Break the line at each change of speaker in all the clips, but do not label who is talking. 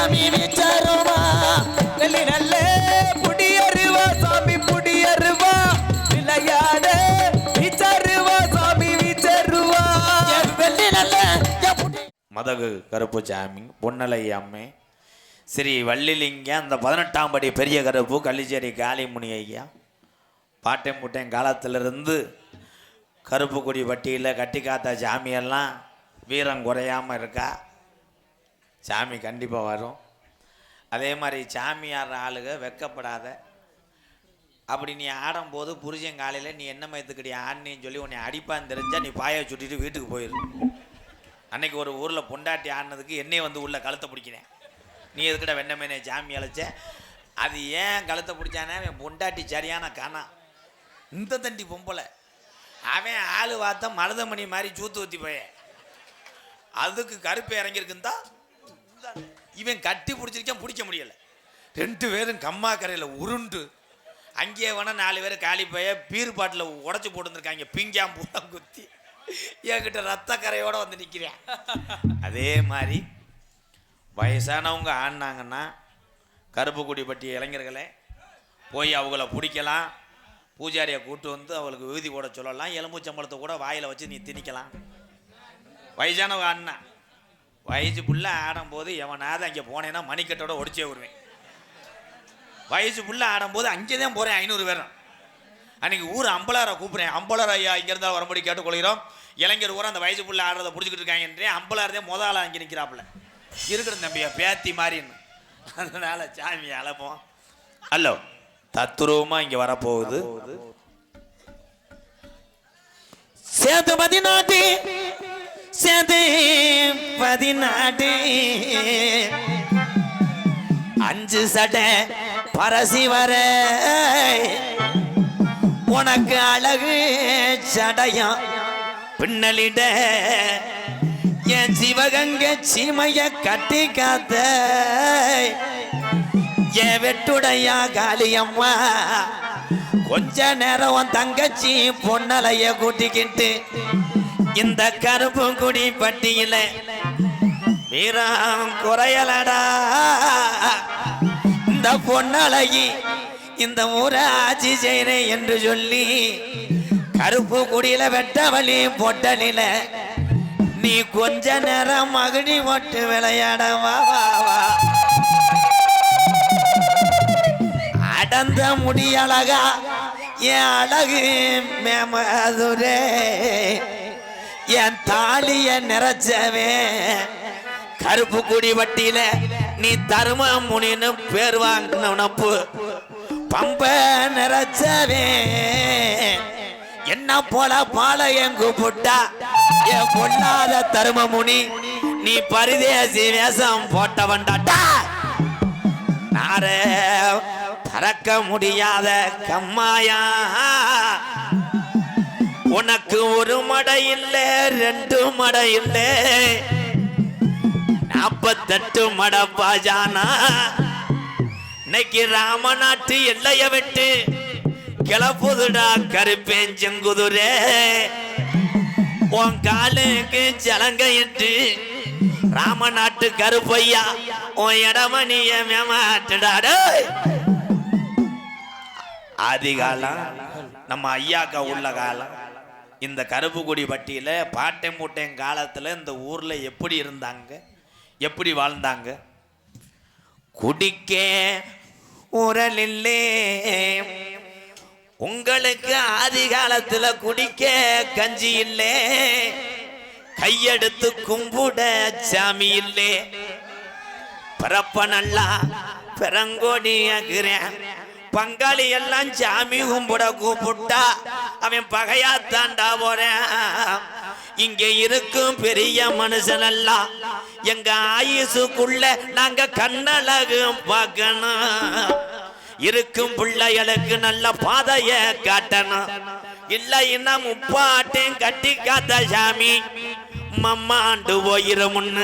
சாமி விச்சருவா
நல்லி நல்ல புடியருவா சாமி புடியருவா. விளையாட விச்சருவா சாமி விச்சருவா.
வெள்ளி நல்ல
மதகு கருப்பு சாமி பொன்னலை அம்மே. ஸ்ரீ வள்ளிலிங்கம் அந்த பதினெட்டாம் படி பெரிய கருப்பு கள்ளிச்சேரி காளிமுனி ஐயா. பாட்டையும் முட்டையும் காலத்திலிருந்து கருப்பு கொடி பட்டியில் கட்டி காத்த சாமியெல்லாம் வீரம் குறையாமல் இருக்கா? சாமி கண்டிப்பாக வரும். அதே மாதிரி சாமி ஆடுற ஆளுக வெக்கப்படாத. அப்படி நீ ஆடும்போது புருஷன் காலையில் நீ என்ன மயத்துக்கடி ஆடினேன்னு சொல்லி உன்னை அடிப்பான்னு தெரிஞ்சா நீ பாயை சுட்டிட்டு வீட்டுக்கு போயிரு. அன்னைக்கு ஒரு ஊரில் பொண்டாட்டி ஆடினதுக்கு என்னையே வந்து உள்ள கழுத்தை பிடிக்கினேன். நீ எதுக்கிட்ட வெண்ணமேனே சாமி அழைச்ச? அது ஏன் கழுத்தை பிடிச்சானே? என் பொண்டாட்டி சரியான காணா. இந்த தண்டி பொம்பளை. அவன் ஆள் பார்த்தா மருதமணி மாதிரி சூத்து ஊற்றி போய அதுக்கு கருப்பு இறங்கியிருக்குந்தா இவன் கட்டி பிடிச்சிருக்கேன் பிடிக்க முடியல. ரெண்டு பேரும் கம்மா கரையில் உருண்டு அங்கேயே வேணா நாலு பேர் காலி போய பீர் பாட்டில் உடச்சி போட்டுருந்துருக்காங்க. பிங்காம் பூலாம் குத்தி என்கிட்ட ரத்த வந்து நிற்கிறேன் அதே மாதிரி வயசானவங்க ஆடினாங்கன்னா கருப்புக்குடி பட்டி இளைஞர்களே போய் அவங்கள பிடிக்கலாம். பூஜாரியை கூட்டு வந்து அவளுக்கு விகுதி போட சொல்லலாம். எலும்பு சம்பளத்தை கூட வாயில் வச்சு நீ திணிக்கலாம். வயசானவங்க ஆடினா வயசு புள்ள ஆடும்போது எவனாவது அங்கே போனேன்னா மணிக்கட்டோட ஒடிச்சே வருவேன் வயசு புள்ள ஆடும்போது அங்கே தான் போகிறேன் ஐநூறு பேரும் அன்றைக்கி ஊர் அம்பலாரை கூப்பிட்றேன். அம்பலார் ஐயா இங்கே இருந்தால் வரும்படி கேட்டுக்கொள்கிறோம். இளைஞர் ஊர் அந்த வயசு புள்ள ஆடுறதை பிடிச்சிக்கிட்டு இருக்காங்கன்றே அம்பலார் தான் முத அங்கே நிற்கிறாப்புல. இருக்கிற தம்பியா பேத்தி மாதிரின்னு அதனால் சாமி அழைப்போம். ஹலோ தத்துருவமாக இங்கே வரப்போகுது.
சேது பதினாட்டு சேது பதினாட்டு. அஞ்சு சட்டை பரசி வர. உனக்கு அழகு சடையம் பின்னலிட என் சிவகங்க சீமைய கட்டி காத்த. என் வெட்டுடையா காளியம்மா கொஞ்ச நேரம் தங்கச்சி பொன்னலைய கூட்டிக்கிட்டு இந்த கருப்பு குடி பட்டியில வீரம் குறையலடா. இந்த பொன்னழகி இந்த ஊரை ஆட்சி செய்கிறேன் என்று சொல்லி கருப்பு குடியில வெட்டவழி பொட்டலில நீ கொஞ்ச நேரம் மகிழி போட்டு விளையாட வா வா வா. அடந்த முடியழகா என் அழகு மேமதுரே. என் தாலிய நிறைச்சவே. கருப்பு குடி வட்டியில நீ தரும முனின்னு பேர் வாங்கின உனப்பு பம்ப நிறைச்சவே. என்ன போல பாளையங்கு புட்டா? என் பொல்லாத தரும முனி நீ பரிதேசி வேஷம் போட்டவன்டாட்டா நாரே பறக்க முடியாத கம்மாயா. உனக்கு ஒரு மடை இல்லை ரெண்டு மடை இல்லை நாற்பத்தெட்டு மட பாஜானா இன்னைக்கு ராமநாட்டு எல்லைய விட்டு கிளப்புதுடா கருப்பேஞ்செங்குதுரே உன் காலுக்கு ஜலங்கையிட்டு ராமநாட்டு கருப்பையா உன் இடமணிய மேமாட்டுடாடு ஆதி காலம் நம்ம ஐயாக்கா உள்ள காலம். இந்த கருப்புக்குடி பட்டியில் பாட்டை மூட்டையும் காலத்தில் இந்த ஊரில் எப்படி இருந்தாங்க? எப்படி வாழ்ந்தாங்க? குடிக்க உரலில்லே உங்களுக்கு ஆதி காலத்தில் குடிக்க கஞ்சி இல்லே. கையெடுத்து கும்பிட சாமி இல்லே. பிறப்ப நல்லா பெரங்கோடி ஆக்குறேன் பங்காளி எல்லாம் சாமி கும்பிட கூப்பிட்டா அவன் பகையா தாண்டா போறேன். இங்க இருக்கும் பெரிய மனுஷன் எல்லாம் எங்க ஆயுசுக்குள்ள நாங்க கண்ணழகு பார்க்கணும். இருக்கும் பிள்ளைகளுக்கு நல்ல பாதைய காட்டணும். இல்லைன்னா முப்பாட்டையும் கட்டி காத்த சாமி. மம்மாண்டு போயிரும்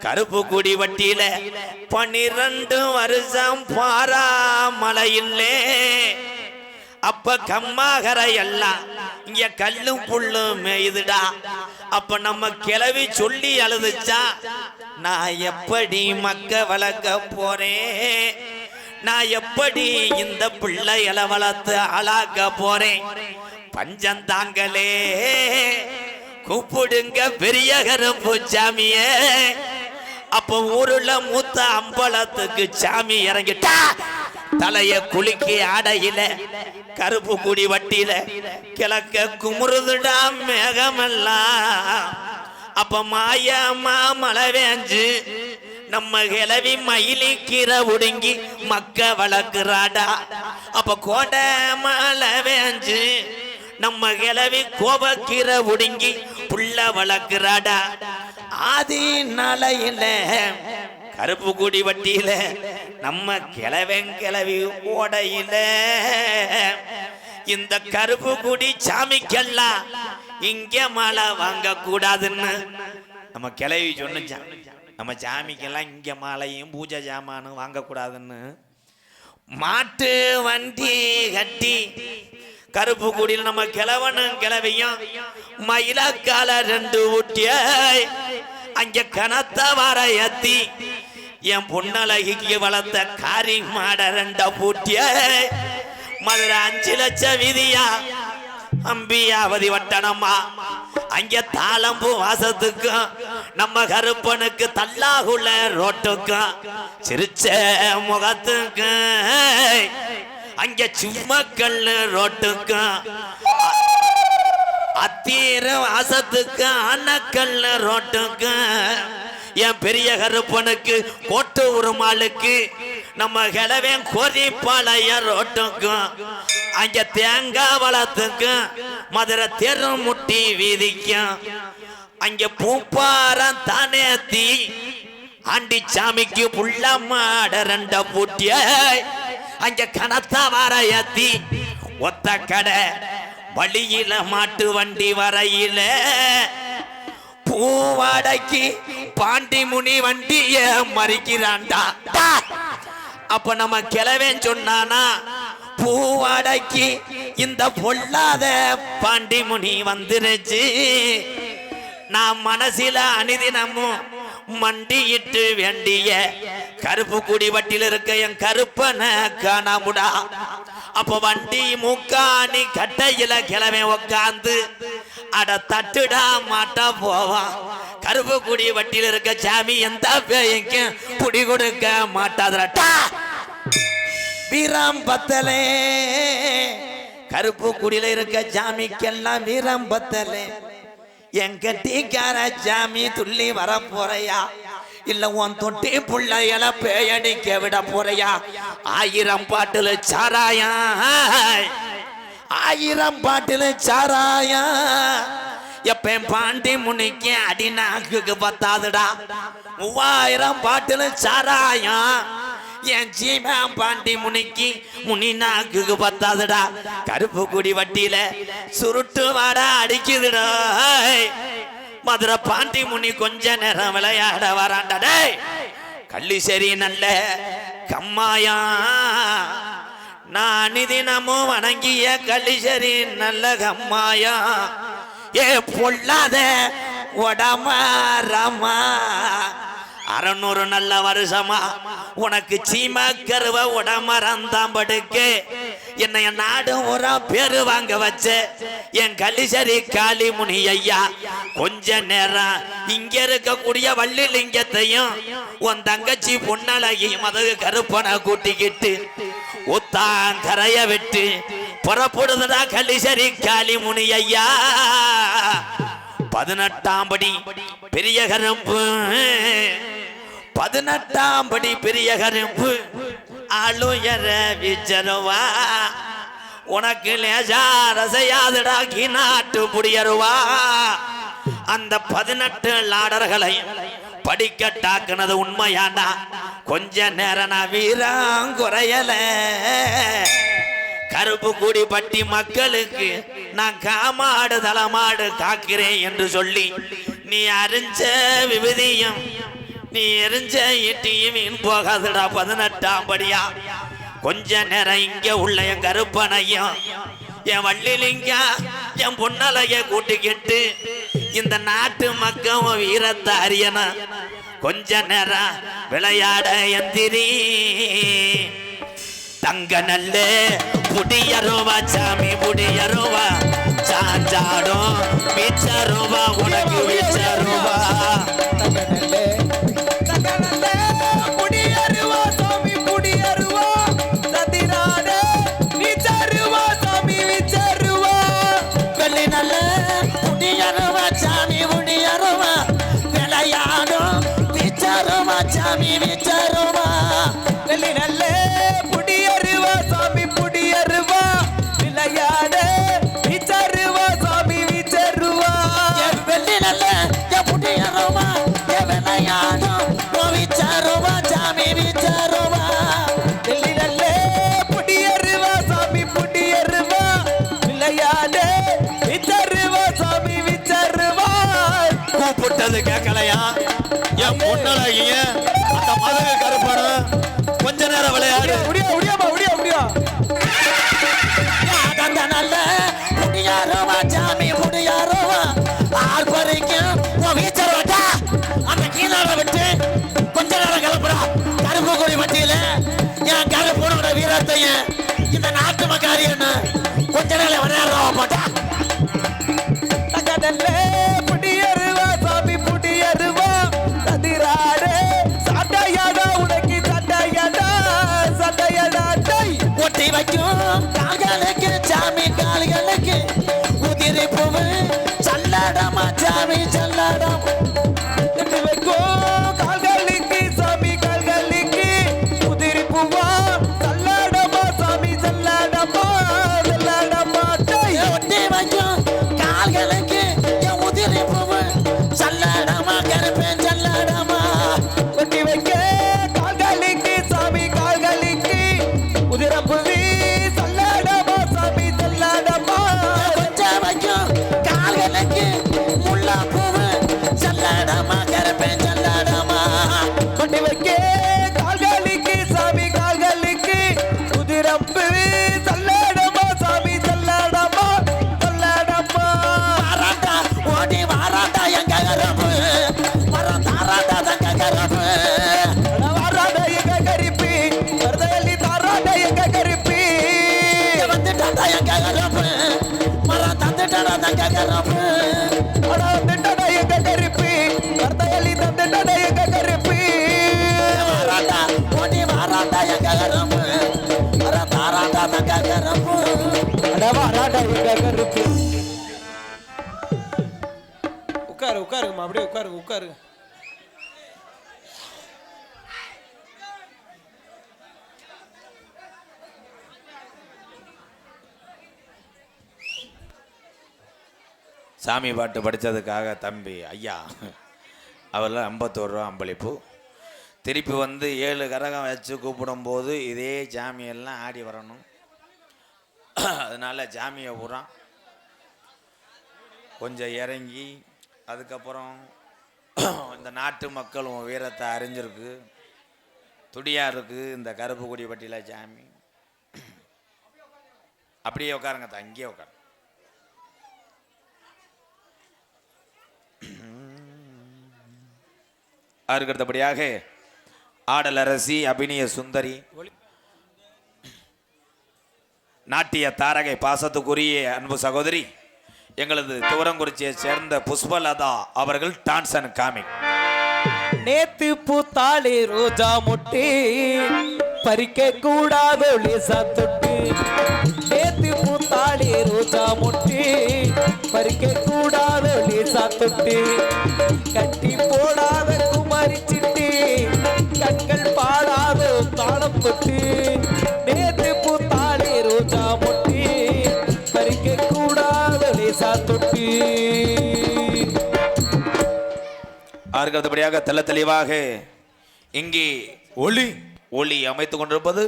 கருப்பு குடி வட்டியில பனிரெண்டு வருஷம் பாராமலையில்லே அப்ப கம்மாகரை எல்லாம் இங்க கல்லும் புல்லும் மேயுதுடா. அப்ப நம்ம கிளவி சொல்லி அழுதுச்சா நான் எப்படி மக்க வளர்க்க போறேன்? நான் எப்படி இந்த பிள்ளைகளை வளர்த்து ஆளாக்க போறேன்? பஞ்சம் தாங்களே. கூப்பிடுங்க பெரிய கருப்பு சாமிய அப்ப ஊருல மூத்த அம்பலத்துக்கு சாமி இறங்கிட்டா. தலைய குலுக்கி ஆடையில கருப்பு குடி வட்டியில கிழக்க குமுறுதுடா மேகமெல்லாம் அப்ப மாயம்மா மழை வேஞ்சு நம்ம கிளவி மயிலி கீரை உடுங்கி மக்க வளர்க்குறாடா. அப்ப கோடை மழை வேஞ்சு நம்ம கிளவி கோபக்கீரை உடுங்கி புள்ள வளர்க்கிறாடா? ஆதி நாளையில கருப்பு கூடி வட்டியில நம்ம கிளவன் கிளவி ஓடையில இந்த கருப்பு குடி சாமிக்கெல்லாம் இங்க மழை வாங்க கூடாதுன்னு நம்ம கிளவி சொன்னுச்சான் நம்ம சாமிக்கெல்லாம் இங்க மாலையும் பூஜை ஜாமானும் வாங்கக்கூடாதுன்னு மாட்டு வண்டி கட்டி கருப்பு கூடியில் நம்ம கிழவனும் கிளவியும் மயிலக்கால ரெண்டு ஊட்டிய அங்க கனத்த வர ஏத்தி என் பொன்னழகிக்கு வளர்த்த காரி மாட ரெண்ட பூட்டிய மதுரை அஞ்சு லட்சம் விதியா அம்பியாவதி வட்டணமா. அங்க தாளம்பூ வாசத்துக்கும் நம்ம கருப்பனுக்கு தள்ளாகுள்ள ரோட்டுக்கும் சிரிச்ச முகத்துக்கும். அங்க சும்மக்கல்லு ரோட்டுக்கும் அத்தீர வாசத்துக்கு அன்னக்கல்ல ரோட்டுக்கு. என் பெரிய கருப்பனுக்கு கோட்டு உருமாளுக்கு நம்ம கிழவன் கோரிப்பாளைய ரோட்டுக்கும் அங்க தேங்காய் வளத்துக்கும் மதுரை தெரு முட்டி வீதிக்கும் அங்க பூப்பாரம் தானேத்தி ஆண்டி சாமிக்கு புள்ள மாட ரெண்ட பூட்டிய அங்க கனத்தா வர ஏத்தி ஒத்த கடை வழியில மாட்டு வண்டி வரையில. பூவாடைக்கு பாண்டி முனி வண்டிய மறிக்கிறான்டா. அப்ப நம்ம கிளவேன் சொன்னானா பூவாடைக்கு இந்த பொல்லாத பாண்டி முனி வந்துருச்சு. நான் மனசில அனுதினமும் மண்டியிட்டு வேண்டிய கருப்பு குடி வட்டியில் இருக்க என் கருப்பனை காணாமுடா. அப்ப வண்டி முக்காணி கட்டையில கிழமை உக்காந்து அட தட்டுடா மாட்டா போவான் கருப்பு குடி வட்டியில் இருக்க சாமி எந்த பேய்க்கும் புடி கொடுக்க மாட்டாதரட்டா வீரம் பத்தலே கருப்பு குடியில இருக்க சாமிக்கெல்லாம் வீரம் பத்தலே என் கட்டிக்கார ஜாமி துள்ளி வர போறையா இல்ல உன் தொட்டி புள்ளையல பேயடிக்க விட போறையா ஆயிரம் பாட்டுல சாராயா ஆயிரம் பாட்டுல சாராயா எப்ப பாண்டி முனிக்கு அடி நாக்குக்கு பத்தாதுடா. மூவாயிரம் பாட்டுல சாராயா என் ஜீமா பாண்டி முனிக்கு முனி நாக்குக்கு பத்தாதுடா. கருப்பு குடி வட்டியில சுருட்டு வாடா அடிக்குதுடா. மதுரை பாண்டி முனி கொஞ்ச நேரம் விளையாட வரான்டா. டேய் கள்ளி சரி நல்ல கம்மாயா. நான் தினமும் வணங்கிய கள்ளிசரி நல்ல கம்மாயா. ஏ பொல்லாத உடமாரமா அறநூறு நல்ல வருஷமா? உனக்கு சீமா கருவ உடமரந்தான் படுக்க. என்னைய நாடு ஒரு பேரு வாங்க வச்ச. என் கலிசரி காளி முனி ஐயா கொஞ்ச நேரம் இங்க இருக்கக்கூடிய வள்ளி லிங்கத்தையும் உன் தங்கச்சி பொன்னழகியும் அது கருப்பனை கூட்டிக்கிட்டு உத்தாங்கரைய விட்டு புறப்படுதுடா கலிசரி காளி முனி ஐயா. பதினெட்டாம் படி பெரிய கரும்பு. பதினெட்டாம் படி பெரிய கரும்பு அழுயர விச்சருவா உனக்கு லேசா ரசையாதுடா நாட்டு புடியருவா. அந்த பதினெட்டு லாடர்களை படிக்கட்டாக்குனது உண்மையாண்டா. கொஞ்ச நேரம் நான் வீரம் குறையல கருப்பு கூடி பட்டி மக்களுக்கு நான் காமாடு தலமாடு காக்கிறேன் என்று சொல்லி நீ அறிஞ்ச விபதியும் நீ எரிஞ்ச ஈட்டியும் போகாதுடா பதினெட்டாம் படியா? கொஞ்ச நேரம் இங்க உள்ள என் கருப்பனையும் என் வள்ளிலிங்க என் பொன்னலைய கூட்டிக்கிட்டு இந்த நாட்டு மக்கள் வீரத்தை அறியணும். கொஞ்ச நேரம் விளையாட எந்திரி. தங்க நல்ல புடியருவா சாமி புடியருவா சாஞ்சாடும் பிச்சருவா உனக்கு மிச்சருவா
சாமி விச்சருவா
வெள்ளி நல்லே, புடியருவா சாமி புடியருவா,
விளையாடே, விச்சருவா சாமி விச்சருவா.
என் வெள்ளி நல்ல என் விளையாடும். உன் விச்சருவா சாமி விச்சருவா
வெள்ளி நல்லே, புடியருவா சாமி புடியருவா, விளையாடே, விச்சருவா சாமி விச்சருவா.
கூப்பிட்டது கேட்கலையா? என் பொண்ணழகிய அந்த கொஞ்ச நேரம் விளையாடு.
முடியா முடியாமா முடியா முடியா
அந்த நல்ல முடியாருவா சாமி முடியாருவா ஆள் பறிக்கும் உன் வீச்சர் வட்டா. அந்த கீழாட விட்டு கொஞ்ச நேரம் கிளப்புறா கருப்பு கொடி மத்தியில என் கருப்பனோட வீரத்தையும் இந்த நாட்டு மக்காரியன்னு கொஞ்ச நேரம் விளையாடுறவா சல்லடமா சாமி கருப்பு
அட வந்துட்டட எங்க கரிப்பி வரதையல்லி தந்துட்டட எங்க கரிப்பி
வாராண்டா ஓடி வாராண்டா எங்க கருப்பு மரம் தாராண்டா தங்க கருப்பு
அட வாராட எங்க கரிப்பி உட்காரு. உட்காருங்கம்மா அப்படியே உட்காருங்க உட்காருங்க
சாமி பாட்டு படித்ததுக்காக தம்பி ஐயா அவர்லாம் ஐம்பத்தோரு ரூபா அம்பளிப்பு. திருப்பி வந்து ஏழு கரகம் வச்சு கூப்பிடும்போது இதே ஜாமியெல்லாம் ஆடி வரணும். அதனால ஜாமியை பூரா கொஞ்சம் இறங்கி அதுக்கப்புறம் இந்த நாட்டு மக்கள் உன் வீரத்தை அறிஞ்சிருக்கு. துடியாக இருக்குது இந்த கருப்புக்குடி பட்டியில் ஜாமி. அப்படியே உட்காருங்க அத்தா, இங்கேயே உட்காருங்க. அதற்கு ஆடலரசி ஆடல் அபிநய சுந்தரி நாட்டிய தாரகை பாசத்துக்குரிய அன்பு சகோதரி எங்களது துவரங்குறிச்சியை சேர்ந்த புஷ்பலதா அவர்கள் டான்ஸ் அண்ட் காமிக்.
நேத்து பூத்தாளி ரோஜா முட்டி பறிக்க கூடாத தொட்டு. நேத்து பூத்தாளி ரோஜா முட்டி பறிக்க தொட்டு கட்டி போடாத குமாரி சிட்டி. கண்கள் பாடாத தாளம் தொட்டு நேத்து பூத்தாளே ரோஜா மொட்டி. பறிக்க கூடாத லேசா தொட்டு.
ஆறுகிறதுபடியாக தெல்ல தெளிவாக இங்கே ஒளி ஒளி அமைத்துக் கொண்டிருப்பது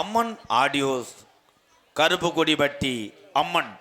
அம்மன் ஆடியோஸ் கருப்பு கொடி பட்டி அம்மன்.